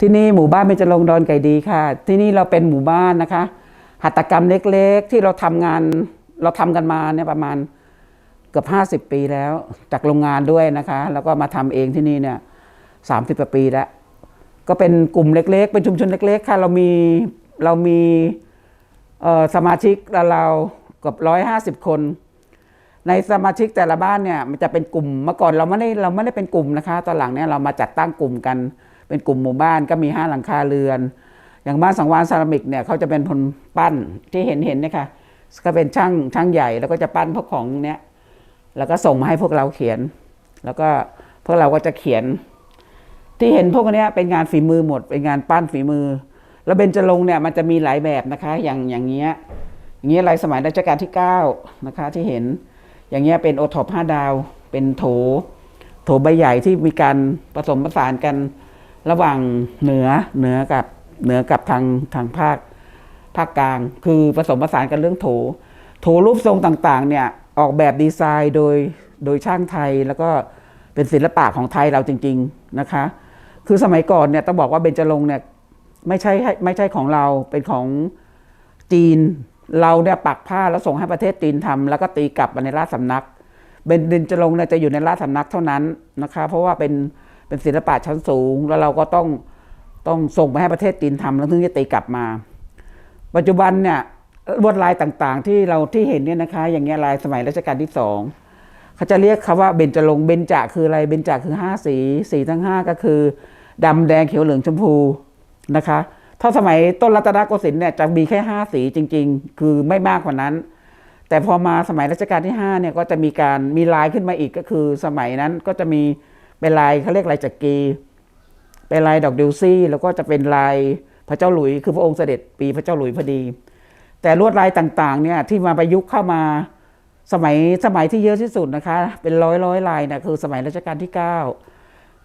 ที่นี่หมู่บ้านเบญจรงดอนไก่ดีค่ะ ที่นี่เราเป็นหมู่บ้านนะคะ หัตถกรรมเล็กๆ ที่เราทำงานเราทำกันมาเนี่ยประมาณเกือบห้าสิบปีแล้ว จากโรงงานด้วยนะคะ แล้วก็มาทำเองที่นี่เนี่ยสามสิบกว่าปีแล้ว ก็เป็นกลุ่มเล็ก ๆ เป็นชุมชนเล็ก ๆ ค่ะ เรามีเรามีสมาชิกเราเกือบร้อยห้าสิบคน ในสมาชิกแต่ละบ้านเนี่ยมันจะเป็นกลุ่มเมื่อก่อนเราไม่ได้เราไม่ได้เป็นกลุ่มนะคะ ตอนหลังเนี่ยเรามาจัดตั้งกลุ่มกัน เป็นกลุ่มหมู่บ้านก็มีห้าหลังคาเรือน อย่างบ้านสังวานเซรามิกเนี่ยเขาจะเป็นคนปั้นที่เห็นเห็นเนี่ยค่ะก็เป็นช่างช่างใหญ่แล้วก็จะปั้นพวกของเนี้ยแล้วก็ส่งมาให้พวกเราเขียน แล้วก็พวกเราก็จะเขียน ที่เห็นพวกเนี้ยเป็นงานฝีมือหมด เป็นงานปั้นฝีมือ แล้วเบญจรงเนี่ยมันจะมีหลายแบบนะคะ อย่างอย่างเงี้ยอย่างเงี้ยลายสมัยรัชกาลที่เก้านะคะที่เห็น อย่างเงี้ยเป็นโอท็อปห้าดาว เป็นโถ โถใบใหญ่ที่มีการผสมผสานกัน ระหว่างเหนือเหนือกับเหนือกับทางทางภาคภาคกลาง คือผสมผสานกันเรื่องโถ โถรูปทรงต่างๆ เนี่ยออกแบบดีไซน์โดยโดยช่างไทยแล้วก็เป็นศิลปะของไทยเราจริง ๆนะคะ คือสมัยก่อนเนี่ยต้องบอกว่าเบญจรงค์เนี่ยไม่ใช่ไม่ใช่ของเราเป็นของจีน เราเนี่ยปักผ้าแล้วส่งให้ประเทศจีนทำแล้วก็ตีกลับมาในราชสำนัก เบญเบญจรงค์เนี่ยจะอยู่ในราชสำนักเท่านั้นนะคะ เพราะว่าเป็น เป็นศิลปะชั้นสูง แล้วเราก็ต้องต้องส่งไปให้ประเทศจีนทำแล้วถึงจะตีกลับมา ปัจจุบันเนี่ยลวดลายต่างๆ ที่เราที่เห็นเนี่ยนะคะ อย่างเงี้ยลายสมัยรัชกาลที่สองเขาจะเรียกคำว่าเบญจรงเบญจคืออะไรเบญจคือห้าสีสีทั้งห้าก็คือดำแดงเขียวเหลืองชมพูนะคะ ถ้าสมัยต้นรัตนโกสินทร์เนี่ยจะมีแค่ห้าสีจริง ๆ คือไม่มากกว่านั้น แต่พอมาสมัยรัชกาลที่ห้าเนี่ยก็จะมีการมีลายขึ้นมาอีกก็คือสมัยนั้นก็จะมี เป็นลายเขาเรียกลายจักรีเป็นลายดอกดิวซี่ แล้วก็จะเป็นลายพระเจ้าหลุย คือพระองค์เสด็จปีพระเจ้าหลุยพอดี แต่ลวดลายต่างๆเนี่ยที่มาประยุกต์เข้ามาสมัยสมัยที่เยอะที่สุดนะคะ เป็นร้อยร้อยลายนะคือสมัยรัชกาลที่เก้า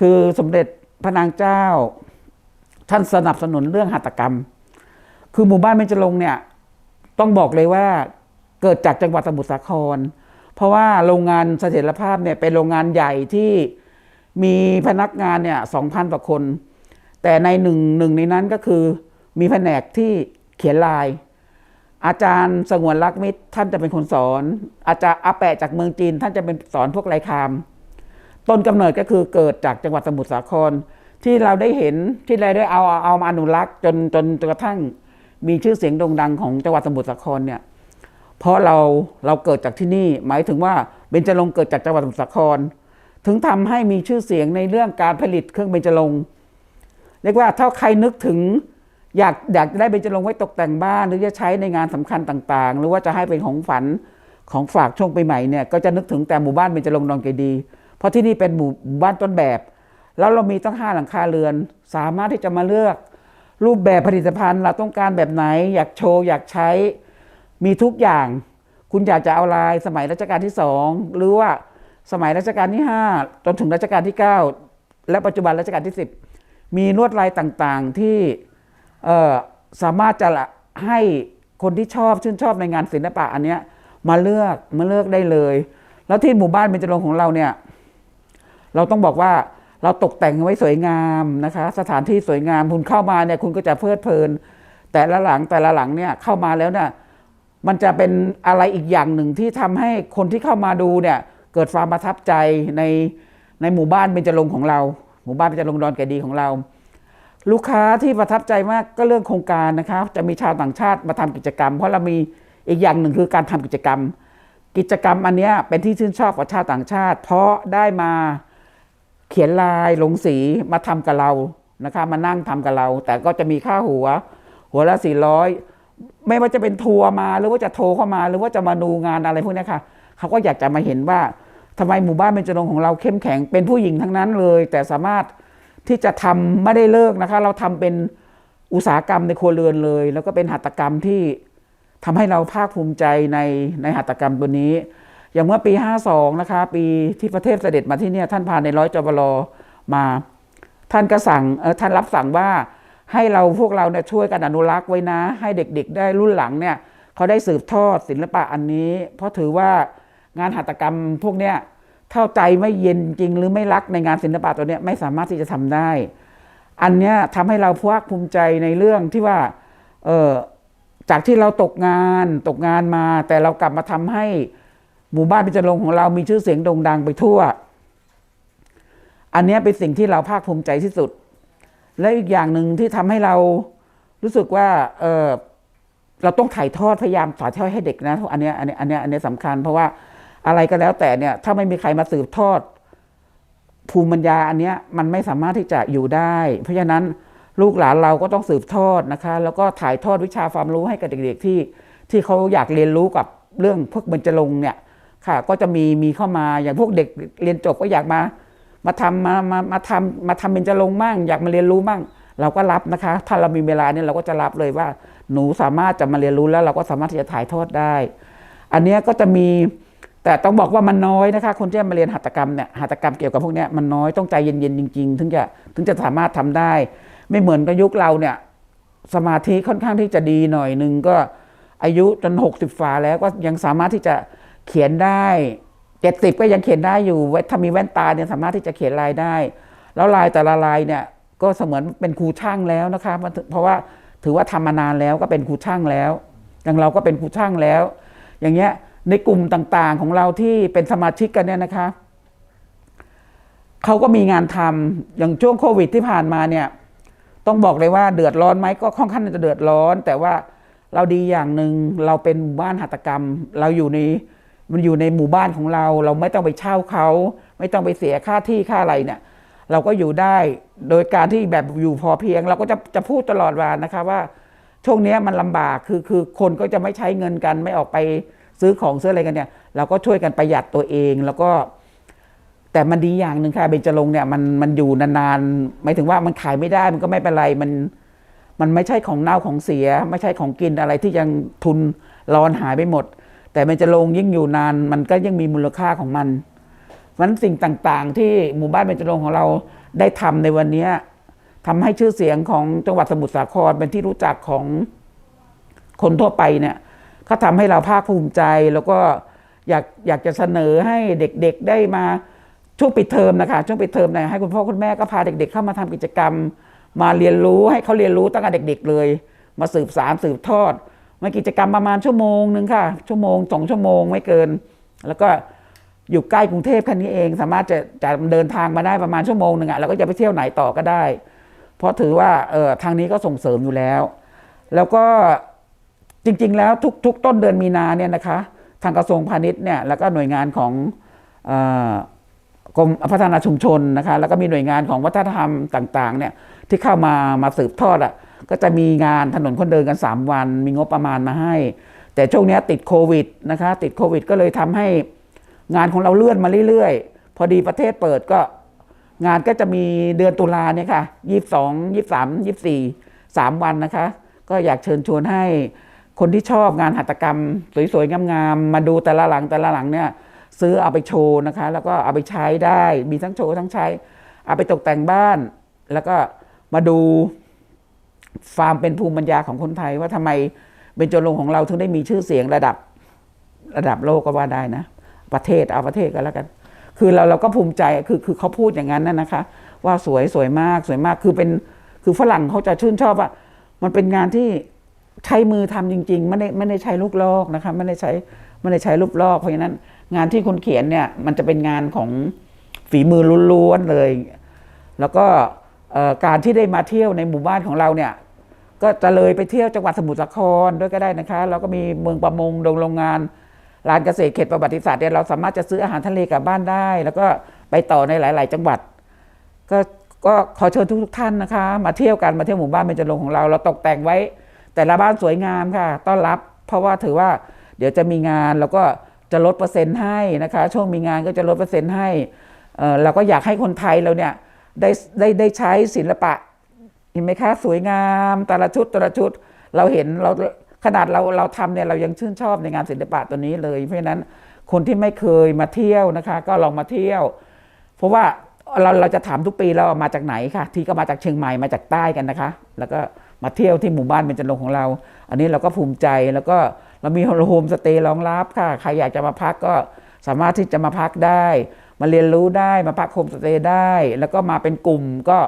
คือสมเด็จพระนางเจ้า ท่านสนับสนุนเรื่องหัตถกรรม คือหมู่บ้านเบญจรงเนี่ยต้องบอกเลยว่าเกิดจากจังหวัดสมุทรสาคร เพราะว่าโรงงานเสถียรภาพเนี่ยเป็นโรงงานใหญ่ที่ มีพนักงานเนี่ยสองพันกว่าคน แต่ในหนึ่งหนึ่งในนั้นก็คือมีแผนกที่เขียนลาย อาจารย์สงวนรักมิตรท่านจะเป็นคนสอน อาจารย์อาแปะจากเมืองจีน ท่านจะเป็นสอนพวกลายคาม ต้นกำเนิดก็คือเกิดจากจังหวัดสมุทรสาคร ที่เราได้เห็นที่เราได้เอาเอามาอนุรักษ์จนจนจนกระทั่งมีชื่อเสียงโด่งดังของจังหวัดสมุทรสาครเนี่ยเพราะเราเราเกิดจากที่นี่หมายถึงว่าเบญจรงค์เกิดจากจังหวัดสมุทรสาคร ถึงทำให้มีชื่อเสียงในเรื่องการผลิตเครื่องเบญจรงค์เรียกว่าถ้าใครนึกถึงอยากอยากได้เบญจรงค์ไว้ตกแต่งบ้าน หรือจะใช้ในงานสำคัญต่างๆ หรือว่าจะให้เป็นของฝันของฝากช่วงปีใหม่เนี่ยก็จะนึกถึงแต่หมู่บ้านเบญจรงค์ดอนเกดีเพราะที่นี่เป็นหมู่บ้านต้นแบบ แล้วเรามีตั้งห้าหลังคาเรือน สามารถที่จะมาเลือก รูปแบบผลิตภัณฑ์เราต้องการแบบไหน อยากโชว์อยากใช้มีทุกอย่าง คุณอยากจะเอาลายสมัยรัชกาลที่สองหรือว่า สมัยรัชกาลที่ห้าจนถึงรัชกาลที่เก้าและปัจจุบันรัชกาลที่สิบมีลวดลายต่างๆที่สามารถจะให้คนที่ชอบชื่นชอบในงานศิลปะอันเนี้ยมาเลือกมาเลือกได้เลย แล้วที่หมู่บ้านเบญจรงของเราเนี่ยเราต้องบอกว่าเราตกแต่งไว้สวยงามนะคะ สถานที่สวยงามคุณเข้ามาเนี่ยคุณก็จะเพลิดเพลิน แต่ละหลังแต่ละหลังเนี่ยเข้ามาแล้วเนี่ยมันจะเป็นอะไรอีกอย่างหนึ่งที่ทำให้คนที่เข้ามาดูเนี่ย เกิดความประทับใจในในหมู่บ้านเบญจรงของเรา หมู่บ้านเบญจรงดอนแกดีของเรา ลูกค้าที่ประทับใจมากก็เรื่องโครงการนะคะจะมีชาวต่างชาติมาทำกิจกรรม เพราะเรามีอีกอย่างหนึ่งคือการทำกิจกรรม กิจกรรมอันนี้เป็นที่ชื่นชอบของชาวต่างชาติ เพราะได้มาเขียนลายลงสีมาทำกับเรานะคะมานั่งทำกับเรา แต่ก็จะมีค่าหัว หัวละสี่ร้อยไม่ว่าจะเป็นทัวร์มาหรือว่าจะโทรเข้ามา หรือว่าจะมาดูงานอะไรพวกนี้ค่ะ เขาก็อยากจะมาเห็นว่าทำไมหมู่บ้านเบญจรงของเราเข้มแข็งเป็นผู้หญิงทั้งนั้นเลย แต่สามารถที่จะทำไม่ได้เลิกนะคะ เราทำเป็นอุตสาหกรรมในครัวเรือนเลย แล้วก็เป็นหัตถกรรมที่ทำให้เราภาคภูมิใจในในหัตถกรรมตัวนี้ อย่างเมื่อปี 52 นะคะ ปีที่พระเทพเสด็จมาที่เนี่ยท่านพาในร้อยจบลมา ท่านก็สั่งเออท่านรับสั่งว่าให้เราพวกเราเนี่ยช่วยกันอนุรักษ์ไว้นะ ให้เด็กๆ ได้รุ่นหลังเนี่ยเขาได้สืบทอดศิลปะอันนี้ เพราะถือว่า งานหัตถกรรมพวกเนี้ยเท่าใจไม่เย็นจริงหรือไม่รักในงานศิลปะตัวเนี้ยไม่สามารถที่จะทำได้ อันเนี้ยทำให้เราภาคภูมิใจในเรื่องที่ว่าเออจากที่เราตกงานตกงานมา แต่เรากลับมาทำให้หมู่บ้านพิจารณงของเรามีชื่อเสียงโด่งดังไปทั่ว อันเนี้ยเป็นสิ่งที่เราภาคภูมิใจที่สุด และอีกอย่างหนึ่งที่ทำให้เรารู้สึกว่าเออเราต้องถ่ายทอดพยายามถ่ายทอดให้เด็กนะอันเนี้ยอันเนี้ยอันเนี้ยอันเนี้ยสำคัญ เพราะว่า อะไรก็แล้วแต่เนี่ย ถ้าไม่มีใครมาสืบทอด ภูมิปัญญาอันเนี้ยมันไม่สามารถที่จะอยู่ได้ เพราะฉะนั้นลูกหลานเราก็ต้องสืบทอดนะคะ แล้วก็ถ่ายทอดวิชาความรู้ให้กับเด็กๆที่ที่เขาอยากเรียนรู้กับเรื่องพวกเบญจรงเนี่ยค่ะ ก็จะมีมีเข้ามาอย่างพวกเด็กเรียนจบก็อยากมา มาทำมามามาทำมาทำเบญจรงมั่ง อยากมาเรียนรู้มั่ง เราก็รับนะคะ ถ้าเรามีเวลาเนี่ยเราก็จะรับเลยว่า หนูสามารถจะมาเรียนรู้แล้วเราก็สามารถที่จะถ่ายทอดได้ อันนี้ก็จะมี แต่ต้องบอกว่ามันน้อยนะคะคนที่มาเรียนหัตถกรรมเนี่ยหัตถกรรมเกี่ยวกับพวกนี้มันน้อยต้องใจเย็นๆจริง ๆ ถึงจะถึงจะสามารถทำได้ ไม่เหมือนกับยุคเราเนี่ยสมาธิค่อนข้างที่จะดีหน่อยหนึ่งก็อายุจนหกสิบฝาแล้วก็ยังสามารถที่จะเขียนได้เจ็ดสิบก็ยังเขียนได้อยู่เว้ยถ้ามีแว่นตาเนี่ยสามารถที่จะเขียนลายได้ แล้วลายแต่ละลายเนี่ยก็เสมือนเป็นครูช่างแล้วนะคะเพราะว่าถือว่าทำมานานแล้วก็เป็นครูช่างแล้ว อย่างเราก็เป็นครูช่างแล้ว อย่างเงี้ย ในกลุ่มต่างๆของเราที่เป็นสมาชิกกันเนี่ยนะคะเขาก็มีงานทำอย่างช่วงโควิดที่ผ่านมาเนี่ย ต้องบอกเลยว่าเดือดร้อนไหมก็ค่อนข้างจะเดือดร้อน แต่ว่าเราดีอย่างหนึ่งเราเป็นหมู่บ้านหัตถกรรม เราอยู่ในมันอยู่ในหมู่บ้านของเรา เราไม่ต้องไปเช่าเขาไม่ต้องไปเสียค่าที่ค่าอะไรเนี่ย เราก็อยู่ได้โดยการที่แบบอยู่พอเพียง เราก็จะจะพูดตลอดวลานะคะว่าช่วงนี้มันลำบากคือคือคนก็จะไม่ใช้เงินกันไม่ออกไป ซื้อของซื้ออะไรกันเนี่ย เราก็ช่วยกันประหยัดตัวเองแล้วก็ แต่มันดีอย่างหนึ่งค่ะเบญจรงเนี่ยมันมันอยู่นานๆหมายถึงว่ามันขายไม่ได้มันก็ไม่เป็นไรมันมันไม่ใช่ของเน่าของเสีย ไม่ใช่ของกินอะไรที่ยังทุนรอนหายไปหมด แต่เบญจรงยิ่งอยู่นาน มันก็ยังมีมูลค่าของมันเพราะฉนั้นสิ่งต่างๆ ที่หมู่บ้านเบญจรงของเราได้ทำในวันนี้ยทำให้ชื่อเสียงของจังหวัดสมุทรสาครเป็นที่รู้จักของคนทั่วไปเนี่ย ก็ทำให้เราภาคภูมิใจ แล้วก็อยากอยากจะเสนอให้เด็กๆได้มาช่วงปิดเทอมนะคะช่วงปิดเทอมเนี่ยให้คุณพ่อคุณแม่ก็พาเด็ก ๆ เข้ามาทำกิจกรรม มาเรียนรู้ให้เขาเรียนรู้ตั้งแต่เด็ก ๆ เลย มาสืบสารสืบทอดมากิจกรรมประมาณชั่วโมงหนึ่งค่ะ ชั่วโมงสองชั่วโมงไม่เกิน แล้วก็อยู่ใกล้กรุงเทพแค่นี้เอง สามารถจะจะเดินทางมาได้ประมาณชั่วโมงหนึ่งอะแล้วก็จะไปเที่ยวไหนต่อก็ได้ เพราะถือว่าเออทางนี้ก็ส่งเสริมอยู่แล้ว แล้วก็ จริง ๆ แล้วทุกทุกต้นเดือนมีนาเนี่ยนะคะ ทางกระทรวงพาณิชย์เนี่ยแล้วก็หน่วยงานของอกรมพัฒนาชุมชนนะคะ แล้วก็มีหน่วยงานของวัฒนธรรมต่าง ๆ เนี่ยที่เข้ามามาสืบทอดอะก็จะมีงานถนนคนเดินกัน 3 วัน มีงบประมาณมาให้ แต่ช่วงนี้ติดโควิดนะคะ ติดโควิด ก็เลยทำให้งานของเราเลื่อนมาเรื่อยๆ พอดีประเทศเปิดก็งานก็จะมีเดือนตุลาเนี่ยค่ะยี่สองยี่สามยี่สี่สามวันนะคะ ก็อยากเชิญชวนให้ คนที่ชอบงานหัตถกรรม สวยๆงามๆมาดูแต่ละหลังแต่ละหลังเนี่ย ซื้อเอาไปโชว์นะคะ แล้วก็เอาไปใช้ได้มีทั้งโชว์ทั้งใช้ เอาไปตกแต่งบ้าน แล้วก็มาดูฟาร์มเป็นภูมิปัญญาของคนไทย ว่าทำไมเบญจรงของเราถึงได้มีชื่อเสียงระดับระดับโลกก็ว่าได้นะ ประเทศเอาประเทศก็แล้วกัน คือเราเราก็ภูมิใจคือคือเขาพูดอย่างนั้นน่ะนะคะ ว่าสวยสวยมากสวยมากคือเป็นคือฝรั่งเขาจะชื่นชอบว่ามันเป็นงานที่ ใช้มือทำจริง ๆ ไม่ได้ไม่ได้ใช้ลูกลอกนะคะไม่ได้ใช้ไม่ได้ใช้ลูกลอกเพราะฉะนั้น งานที่คุณเขียนเนี่ย มันจะเป็นงานของฝีมือล้วนๆเลย แล้วก็การที่ได้มาเที่ยวในหมู่บ้านของเราเนี่ยก็จะเลยไปเที่ยวจังหวัดสมุทรสาครด้วยก็ได้นะคะแล้วก็มีเมืองประมงโรงงานร้านเกษตรเขตประวัติศาสตร์เนี่ยเราสามารถจะซื้ออาหารทะเลกลับบ้านได้ แล้วก็ไปต่อในหลาย ๆ จังหวัด ก็ก็ขอเชิญทุกๆท่านนะคะ มาเที่ยวกันมาเที่ยวหมู่บ้านเบญจรงของเรา เราตกแต่งไว้ แต่ละบ้านสวยงามค่ะ ต้อนรับ เพราะว่าถือว่าเดี๋ยวจะมีงานแล้วก็จะลดเปอร์เซ็นต์ให้นะคะ ช่วงมีงานก็จะลดเปอร์เซ็นต์ให้เออเราก็อยากให้คนไทยเราเนี่ยได้ได้ได้ใช้ศิลปะเห็นไหมคะสวยงามแต่ละชุดแต่ละชุดเราเห็นเราขนาดเราเราทำเนี่ยเรายังชื่นชอบในงานศิลปะตัวนี้เลย เพราะฉะนั้นคนที่ไม่เคยมาเที่ยวนะคะ ก็ลองมาเที่ยว เพราะว่าเราเราจะถามทุกปีเรามาจากไหนค่ะ ที่ก็มาจากเชียงใหม่มาจากใต้กันนะคะ แล้วก็ มาเที่ยวที่หมู่บ้านเบญจรงค์ของเรา อันนี้เราก็ภูมิใจแล้วก็เรามีโฮมสเตย์รองรับค่ะใครอยากจะมาพักก็สามารถที่จะมาพักได้ มาเรียนรู้ได้มาพักโฮมสเตย์ได้ แล้วก็มาเป็นกลุ่มก็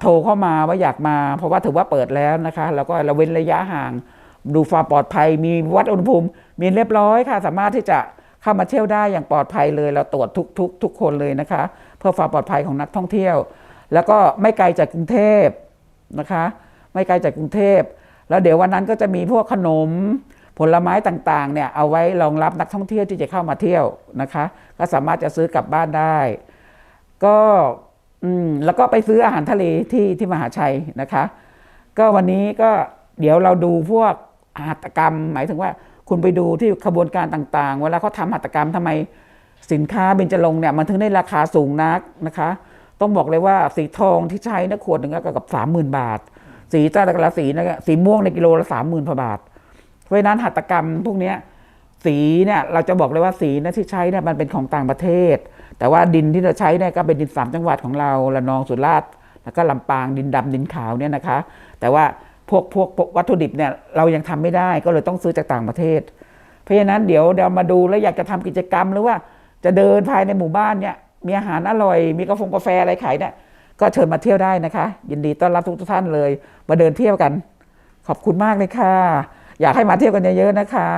โทรเข้ามาว่าอยากมา เพราะว่าถือว่าเปิดแล้วนะคะ แล้วก็เราเว้นระยะห่าง ดูความปลอดภัย มีวัดอุณหภูมิ มีเรียบร้อยค่ะ สามารถที่จะเข้ามาเที่ยวได้อย่างปลอดภัยเลย เราตรวจทุกทุกทุกคนเลยนะคะ เพื่อความปลอดภัยของนักท่องเที่ยว แล้วก็ไม่ไกลจากกรุงเทพ นะคะ ไม่ไกลจากกรุงเทพ แล้วเดี๋ยววันนั้นก็จะมีพวกขนมผลไม้ต่างๆเนี่ยเอาไว้รองรับนักท่องเที่ยวที่จะเข้ามาเที่ยวนะคะ ก็สามารถจะซื้อกลับบ้านได้ ก็อืมแล้วก็ไปซื้ออาหารทะเลที่ที่มหาชัยนะคะ ก็วันนี้ก็เดี๋ยวเราดูพวกหัตกรรม หมายถึงว่าคุณไปดูที่ขบวนการต่างๆ เวลาเขาทำหัตกรรมทำไมสินค้าเบญจรงเนี่ยมันถึงได้ราคาสูงนักนะคะ ต้องบอกเลยว่าสีทองที่ใช้นะขวดหนึ่งก็เกับสามหมื่นบาท สีแต่ละสีนะสีม่วงในกิโลละสามหมื่นบาท เพราะนั้นหัตถกรรมพวกนี้สีเนี่ยเราจะบอกเลยว่าสีนะที่ใช้เนี่ยมันเป็นของต่างประเทศ แต่ว่าดินที่เราใช้เนี่ยก็เป็นดินสามจังหวัดของเราระนองสุราษฎร์แล้วก็ลำปางดินดำดินขาวเนี่ยนะคะ แต่ว่าพวกพวกพวกวัตถุดิบเนี่ยเรายังทำไม่ได้ก็เลยต้องซื้อจากต่างประเทศ เพราะฉะนั้นเดี๋ยวเรามาดูแล้วอยากจะทำกิจกรรมหรือว่าจะเดินภายในหมู่บ้านเนี่ย มีอาหารอร่อย มีกาแฟกาแฟอะไรขายเนี่ยก็เชิญมาเที่ยวได้นะคะ ยินดีต้อนรับทุกท่านเลย มาเดินเที่ยวกัน ขอบคุณมากเลยค่ะ อยากให้มาเที่ยวกันเยอะๆนะคะ